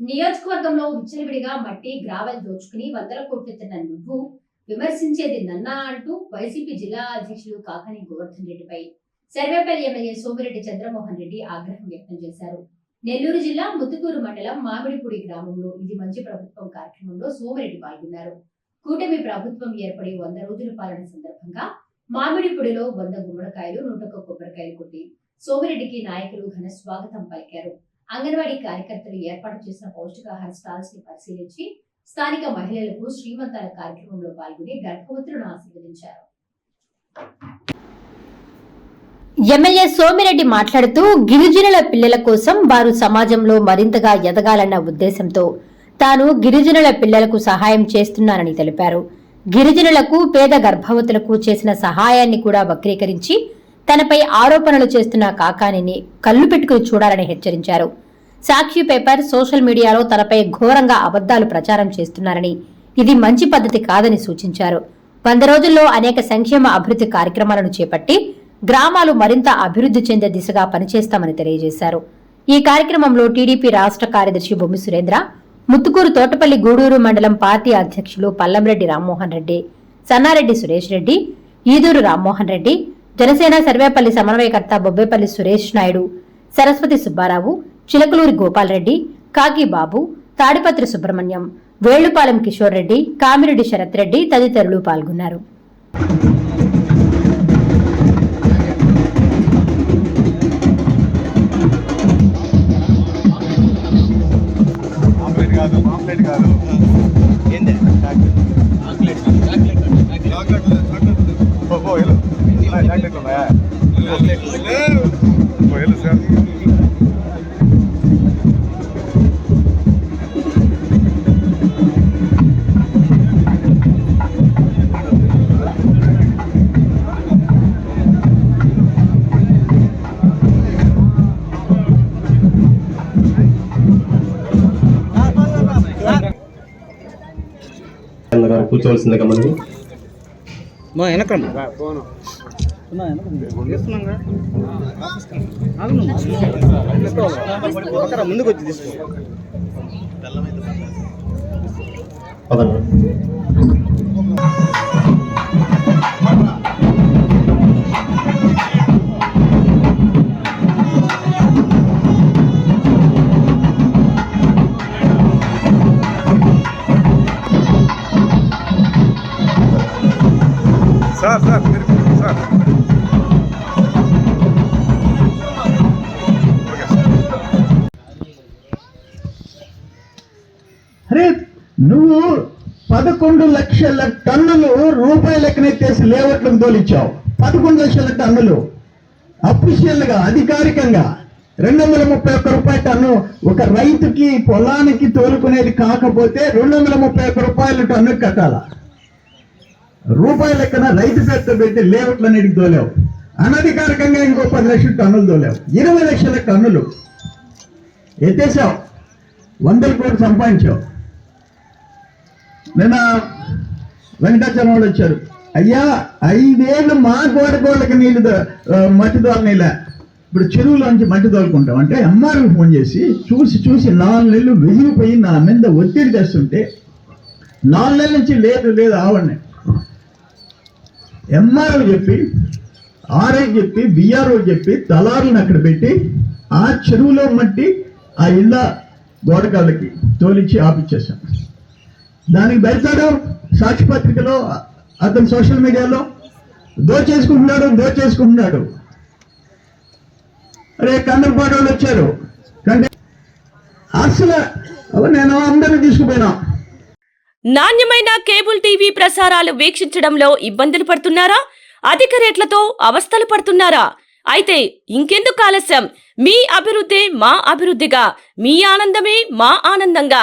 నియోజకవర్గంలో విచ్చలవిడిగా మట్టి గ్రావెల్ దోచుకుని వందల కోట్లు తిన్న నువ్వు విమర్శించేది నన్నా అంటూ వైసీపీ జిల్లా అధ్యక్షులు కాకాని గోవర్ధన్ రెడ్డిపై సర్వేపల్లి ఎమ్మెల్యే సోమిరెడ్డి చంద్రమోహన్ రెడ్డి ఆగ్రహం వ్యక్తం చేశారు. నెల్లూరు జిల్లా ముత్తుకూరు మండలం మామిడిపూడి గ్రామంలో ఇది మంచి ప్రభుత్వం కార్యక్రమంలో సోమిరెడ్డి పాల్గొన్నారు. కూటమి ప్రభుత్వం ఏర్పడి వంద రోజుల పాలన సందర్భంగా మామిడిపూడిలో వంద గుమ్మడికాయలు నూట కొబ్బరికాయలు కొట్టి సోమిరెడ్డికి నాయకులు ఘన స్వాగతం పలికారు. అంగన్వాడీ కార్యకర్తలు ఏర్పాటు చేసిన పౌష్టికాహార స్టాల్స్ని పరిశీలించి స్థానిక మహిళలకు శ్రీమంతాల కార్యక్రమంలో పాల్గొని గర్భవతులను ఆశీర్వదించారు. ఎమ్మెల్యే సోమిరెడ్డి మాట్లాడుతూ గిరిజనుల పిల్లల కోసం వారు సమాజంలో మరింతగా ఎదగాలన్న ఉద్దేశంతో తాను గిరిజనుల పిల్లలకు సహాయం చేస్తున్నానని తెలిపారు. గిరిజనులకు పేద గర్భవతులకు చేసిన సహాయాన్ని కూడా వక్రీకరించి తనపై ఆరోపణలు చేస్తున్న కాకానిని కళ్ళు పెట్టుకుని చూడాలని హెచ్చరించారు. సాక్షి పేపర్ సోషల్ మీడియాలో తనపై ఘోరంగా అబద్దాలు ప్రచారం చేస్తున్నారని ఇది మంచి పద్ధతి కాదని సూచించారు. వంద రోజుల్లో అనేక సంక్షేమ అభివృద్ధి కార్యక్రమాలను చేపట్టి గ్రామాలు మరింత అభివృద్ధి చెందే దిశగా పనిచేస్తామని తెలియజేశారు. ఈ కార్యక్రమంలో టీడీపీ రాష్ట్ర కార్యదర్శి బొమ్మి సురేంద్ర ముత్తుకూరు తోటపల్లి గూడూరు మండలం పార్టీ అధ్యక్షులు పల్లంరెడ్డి రామ్మోహన్ రెడ్డి సన్నారెడ్డి సురేష్ రెడ్డి ఈదూరు రామ్మోహన్ రెడ్డి జనసేన సర్వేపల్లి సమన్వయకర్త బొబ్బేపల్లి సురేష్ నాయుడు సరస్వతి సుబ్బారావు చిలకలూరి గోపాల్ రెడ్డి కాకి బాబు తాడిపత్రి సుబ్రహ్మణ్యం వేళ్ళుపాలెం కిషోర్ రెడ్డి కామిరెడ్డి శరత్ రెడ్డి తదితరులు పాల్గొన్నారు. కాదు కాదు. వెళ్ళు సార్. కూర్చోవలసిందిగా మనకి మా వెనకండి ముందుకు వచ్చి తీసుకో సార్ సార్ నువ్వు పదకొండు లక్షల టన్నులు రూపాయల లెక్కనెత్తేసి లేవట్లకు తోలిచ్చావు. పదకొండు లక్షల టన్నులు. అఫీషియల్గా అధికారికంగా రెండు వందల ముప్పై ఒక్క రూపాయల టన్ను ఒక రైతుకి పొలానికి తోలుకునేది కాకపోతే రెండు వందల ముప్పై ఒక్క రూపాయల టన్ను కట్టాల? రూపాయల లెక్కన రైతు పేరుతో పెట్టి లేవట్లన్నిటికి తోలేవు. అనధికారికంగా ఇంకో పది లక్షల టన్నులు తోలేవు. ఇరవై లక్షల టన్నులు. ఎత్తేసావు. వందల కోట్లు సంపాదించావు. నిన్న వెంకటాచలం వాళ్ళు వచ్చారు. అయ్యా ఐదేళ్ళు మా గోడ నీళ్ళు నీళ్ళు మట్టి దోల ఇప్పుడు చెరువులోంచి మట్టి తోలుకుంటాం అంటే ఎంఆర్కి ఫోన్ చేసి చూసి చూసి నాలుగు నెలలు వెలిగిపోయి నా మీద ఒత్తిడి తెస్తుంటే నాలుగు నెలల నుంచి లేదు లేదు ఆవడిని ఎంఆర్ఓ చెప్పి ఆర్ఐ చెప్పి బిఆర్ఓ చెప్పి తలారులను అక్కడ పెట్టి ఆ చెరువులో మట్టి ఆ ఇళ్ళ గోడకాళ్ళకి తోలిచ్చి ఆపిచ్చేసాం దానికి బయలుతాడు సాక్షి పత్రికలో అతను సోషల్ మీడియాలో దోచేసుకుంటున్నాడు దోచేసుకుంటున్నాడు అరే కందరపాడు వాళ్ళు వచ్చారు. కంటే అసలు నేను అందరిని తీసుకుపోయినా. నాణ్యమైన కేబుల్ టీవీ ప్రసారాలు వీక్షించడంలో ఇబ్బందులు పడుతున్నారా? అధిక రేట్లతో అవస్థలు పడుతున్నారా? అయితే ఇంకెందుకు ఆలస్యం? మీ అభివృద్ధి మా అభివృద్ధిగా మీ ఆనందమే మా ఆనందంగా.